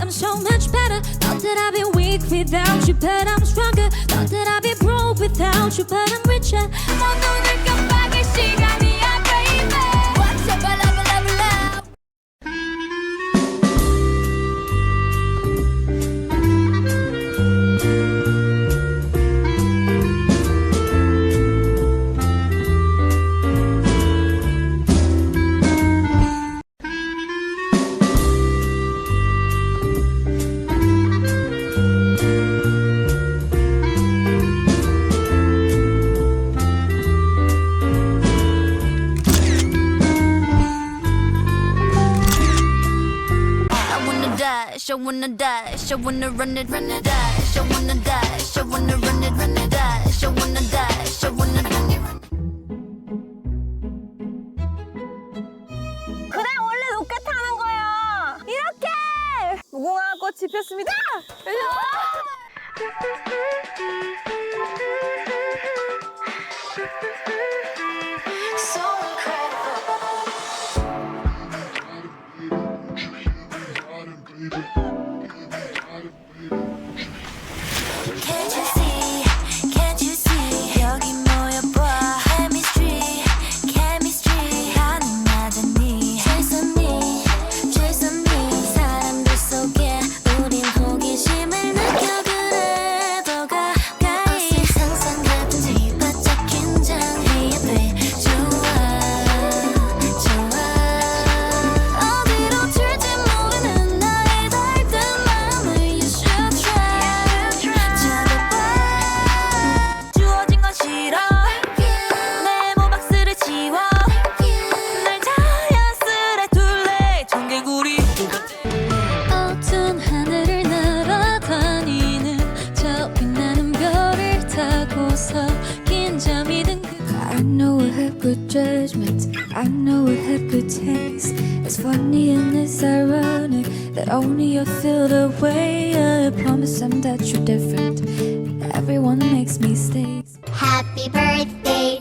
I'm so much better. Thought that I'd be weak without you, but I'm stronger. Thought that I'd be broke without you, but I'm richer. 못 오늘 깜빡일 시간이 dash, I wanna dash, I wanna run it, run it, dash, I wanna dash, I wanna run it, run it, dash, I wanna dash, I wanna run it, run it. 그날 원래 높게 타는 거야. 이렇게 무궁화 꽃이 폈습니다. 일로 와. Good judgment. I know I have good taste. It's funny and it's ironic that only you feel the way. I promise I'm that you're different. Everyone makes mistakes. Happy birthday